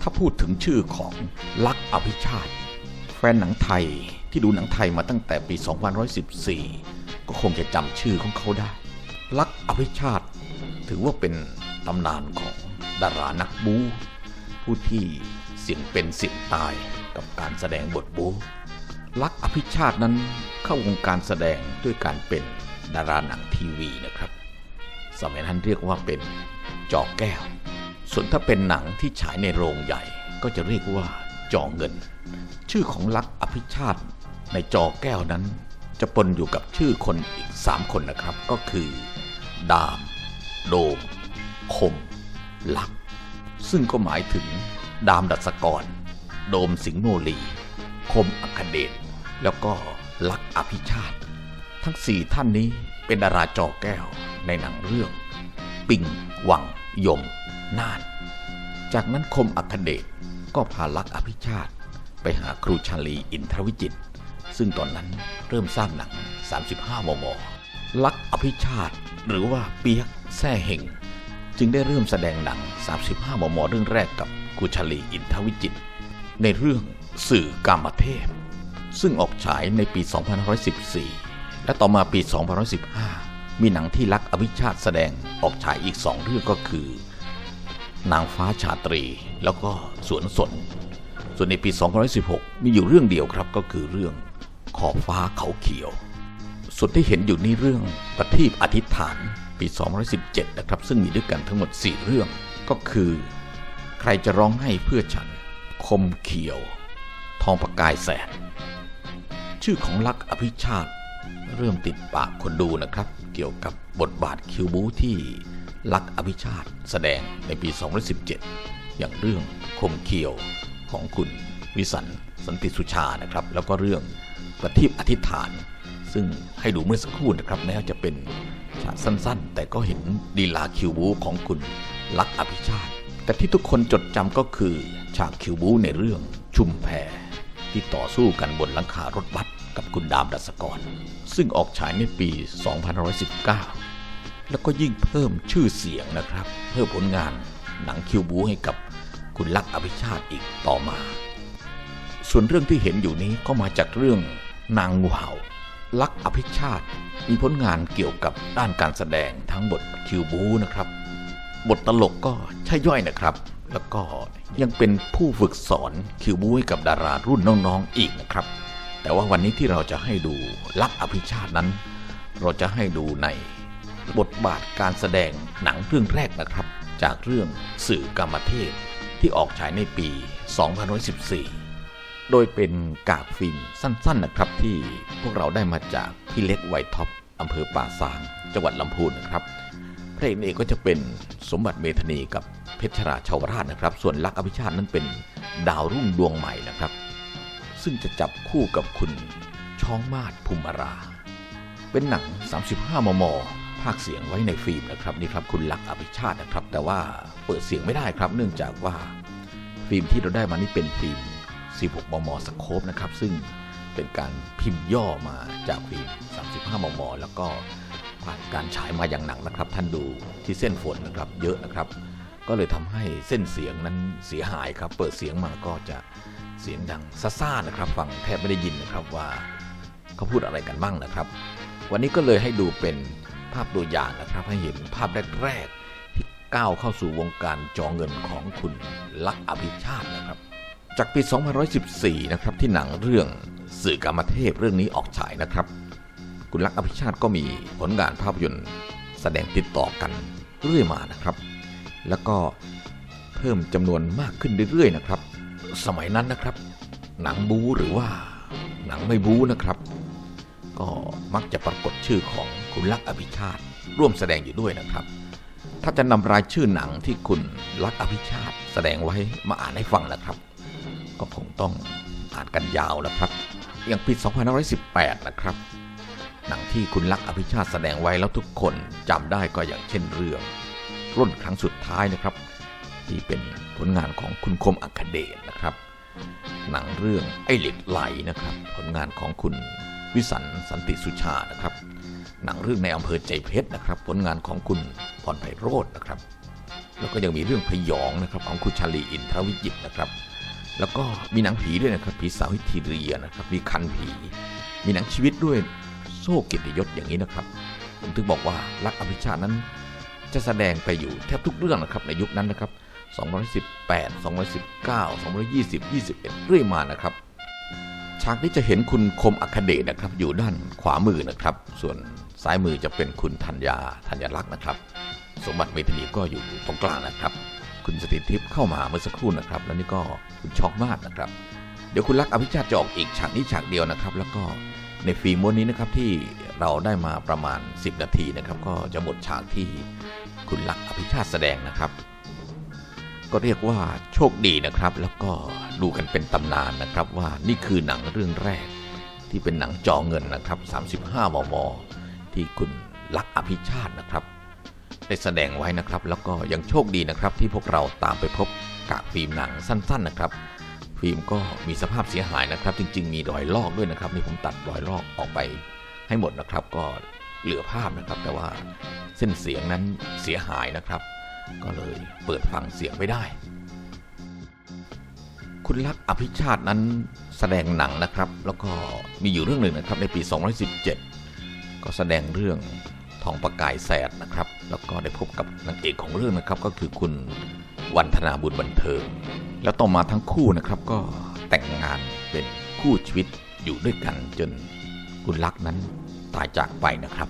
ถ้าพูดถึงชื่อของลักอภิชาติ แฟนหนังไทยที่ดูหนังไทยมาตั้งแต่ปี 2114 ก็คงจะจำชื่อของเขาได้ ลักอภิชาติ ถือว่าเป็นตำนานของดารานักบู๊ผู้ที่เสี่ยงเป็นเสี่ยงตายกับการแสดงบทบู๊ลักอภิชาตินั้นเข้าวงการแสดงด้วยการเป็นดาราหนังทีวีนะครับ สมัยนั้นเรียกว่าเป็นจอแก้ว ส่วนถ้าเป็นหนังที่ฉายในโรงใหญ่ก็จะเรียกว่าจอเงิน ชื่อของลักอภิชาติในจอแก้วนั้น จะปนอยู่กับชื่อคนอีก 3 คนนะครับ ก็คือ ดาม โดม คม ลัก ซึ่งก็หมายถึงดามดัศกร โดมสิงห์โนลี คมอัคเดชแล้วก็ลักอภิชาติ ทั้งสี่ท่านนี้เป็นดาราจอแก้วในหนังเรื่อง ปิงวังยม นาน จากนั้นคมอัคเดชก็พาลักอภิชาติไปหาครูชาลีอินทรวิจิต ซึ่งตอนนั้นเริ่มสร้างหนัง 35 มม ลักอภิชาติหรือว่าเปียกแซ่เห่งจึงได้เริ่มแสดงหนัง 35 มม เรื่องแรกกับครูชาลีอินทรวิจิต ในเรื่องสื่อกามเทพ ซึ่งออกฉายในปี 2514 และต่อมาปี 2515 มีหนังที่ลักอภิชาติแสดงออกฉายอีกสองเรื่องก็คือ นางฟ้าชาตรี แล้วก็สวนสน ส่วนในปี2016 มีอยู่เรื่องเดียวครับก็คือเรื่องขอบฟ้าเขาเขียว ส่วนที่เห็นอยู่นี่เรื่องประทีปอธิษฐานปี2017 นะครับ ซึ่งมีด้วยกันทั้งหมด 4 เรื่องก็คือ ใครจะร้องให้เพื่อฉัน คมเขียว ทองประกายแสน ชื่อของลักอภิชาติ เริ่มติดปากคนดูนะครับ เกี่ยวกับบทบาทคิวบูที่ ลักอภิชาติแสดงในปี 2017 อย่างเรื่องคมเขียวของคุณวิสันสันติสุชานะครับ แล้วก็เรื่องประทีปอธิษฐาน ซึ่งให้ดูเมื่อสักครู่นะครับแม้จะเป็นฉากสั้นๆ แต่ก็เห็นดีลาคิวบูของคุณลักอภิชาติ แต่ที่ทุกคนจดจำก็คือฉากคิวบูในเรื่องชุมแพที่ต่อสู้กันบนหลังคารถบัสกับคุณดามดัสกร ซึ่งออกฉายในปี 2519 แล้วก็ยิ่งเพิ่มชื่อเสียงนะครับ เพิ่มผลงานหนังคิวบูให้กับคุณลักษณ์อภิชาติอีกต่อมา ส่วนเรื่องที่เห็นอยู่นี้ก็มาจากเรื่องนางงูเห่า ลักษณ์อภิชาติมีผลงานเกี่ยวกับด้านการแสดงทั้งบทคิวบูนะครับ บทตลกก็ใช่ย่อยนะครับ แล้วก็ยังเป็นผู้ฝึกสอนคิวบูให้กับดารารุ่นน้องๆอีกนะครับ แต่ว่าวันนี้ที่เราจะให้ดูลักษณ์อภิชาตินั้น เราจะให้ดูใน บทบาทการแสดงหนังเรื่องแรกนะครับ จากเรื่องสื่อกรรมเทพที่ออกฉายในปี2514 โดยเป็นกากฟิล์มสั้นๆนะครับที่พวกเราได้มาจากพี่เล็กไวท็อปอำเภอป่าซาง จังหวัดลำพูนนะครับพระเอกเอกก็จะเป็นสมบัติเมธนีกับเพชรราชาวราชนะครับ ส่วนลักษณ์อภิชาตินั้นเป็นดาวรุ่งดวงใหม่นะครับ ซึ่งจะจับคู่กับคุณช้องมาศภูมิรา เป็นหนัง 35 มม ภาคเสียงไว้ในฟิล์มนะครับนี่ครับคุณลักอภิชาตินะครับ แต่ว่าเปิดเสียงไม่ได้ครับ เนื่องจากว่าฟิล์มที่เราได้มานี่เป็นฟิล์ม 16 มมสโคปนะครับ ซึ่งเป็นการพิมพ์ย่อมาจากฟิล์ม 35 มม แล้วก็ผ่านการฉายมาอย่างหนักนะครับ ท่านดูที่เส้นฝนนะครับเยอะนะครับ ก็เลยทำให้เส้นเสียงนั้นเสียหายครับ เปิดเสียงมาก็จะเสียงดังซ่าๆนะครับ ฟังแทบไม่ได้ยินนะครับว่าเขาพูดอะไรกันบ้างนะครับ วันนี้ก็เลยให้ดูเป็น ภาพตัวอย่างนะครับ ให้เห็นภาพแรกๆที่ก้าวเข้าสู่วงการจอเงินของคุณลักษณ์อภิชาตินะครับ จากปี 2514 นะครับที่หนังเรื่องสื่อกรรมเทพเรื่องนี้ออกฉายนะครับ คุณลักษณ์อภิชาติก็มีผลงานภาพยนตร์แสดงติดต่อกันเรื่อยมานะครับ แล้วก็เพิ่มจำนวนมากขึ้นเรื่อยๆนะครับ สมัยนั้นนะครับ หนังบู๊หรือว่าหนังไม่บู๊นะครับ ก็มักจะปรากฏชื่อของคุณลักษณ์อภิชาติ ร่วมแสดงอยู่ด้วยนะครับ ถ้าจะนำรายชื่อหนังที่คุณลักษณ์อภิชาติ แสดงไว้มาอ่านให้ฟังนะครับ ก็คงต้องอ่านกันยาวแล้วครับอย่างปี2518 นะครับ หนังที่คุณลักษณ์อภิชาติแสดงไว้แล้วทุกคนจำได้ก็อย่างเช่นเรื่องรุ่นครั้งสุดท้ายนะครับ ที่เป็นผลงานของคุณคมอัคเดชนะครับ หนังเรื่องไอ้เหล็กไหลนะครับ ผลงานของคุณ วิสันสันติสุชานะครับ หนังเรื่องในอำเภอใจเพชรนะครับ ผลงานของคุณพรไพโรจน์นะครับ แล้วก็ยังมีเรื่องพยองนะครับของคุณชาลีอินทรวิจิตรนะครับ แล้วก็มีหนังผีด้วยนะครับผีสาวฮิทีเรียนะครับ มีคันผี มีหนังชีวิตด้วยโซ่กียรติยศอย่างนี้นะครับผมถึงบอกว่ารักอภิชาตินั้น จะแสดงไปอยู่แทบทุกเรื่องนะครับในยุคนั้นนะครับ218 219 220 21เรื่อยมานะครับ ฉากนี้จะเห็นคุณคมอัคเดชนะครับ อยู่ด้านขวามือนะครับ ส่วนซ้ายมือจะเป็นคุณธัญญาธัญลักษณ์นะครับ สมบัติเมธนีก็อยู่ตรงกลางนะครับ คุณสติทิพย์เข้ามาเมื่อสักครู่นะครับ แล้วนี่ก็คุณช็อกมากนะครับ เดี๋ยวคุณลักอภิชาติจะออกอีกฉากนี้ฉากเดียวนะครับ แล้วก็ในฟิล์มม้วนนี้นะครับที่เราได้มาประมาณ 10 นาทีนะครับ ก็จะหมดฉากที่คุณลักอภิชาติแสดงนะครับ ก็เรียกว่าโชคดีนะครับ แล้วก็ดูกันเป็นตำนานนะครับว่านี่คือหนังเรื่องแรก ที่เป็นหนังจอเงินนะครับ 35 มม ที่คุณลักอภิชาตินะครับ ได้แสดงไว้นะครับ แล้วก็ยังโชคดีนะครับ ที่พวกเราตามไปพบกากฟิล์มหนังสั้น ๆนะครับ ฟิล์มก็มีสภาพเสียหายนะครับ จริง ๆ มีรอยลอกด้วยนะครับนี่ผมตัดรอยลอกออกไปให้หมดนะครับ ก็เหลือภาพนะครับ แต่ว่าเส้นเสียงนั้นเสียหายนะครับ ก็เลยเปิดฟังเสียงไม่ได้ คุณลักษ์อภิชาตินั้นแสดงหนังนะครับ แล้วก็มีอยู่เรื่องหนึ่งนะครับในปี 2017 ก็แสดงเรื่องทองประกายแสดนะครับ แล้วก็ได้พบกับนางเอกของเรื่องนะครับ ก็คือคุณวันธนาบุญบันเทิง แล้วต่อมาทั้งคู่นะครับก็แต่งงานเป็นคู่ชีวิตอยู่ด้วยกันจนคุณลักษ์นั้นตายจากไปนะครับ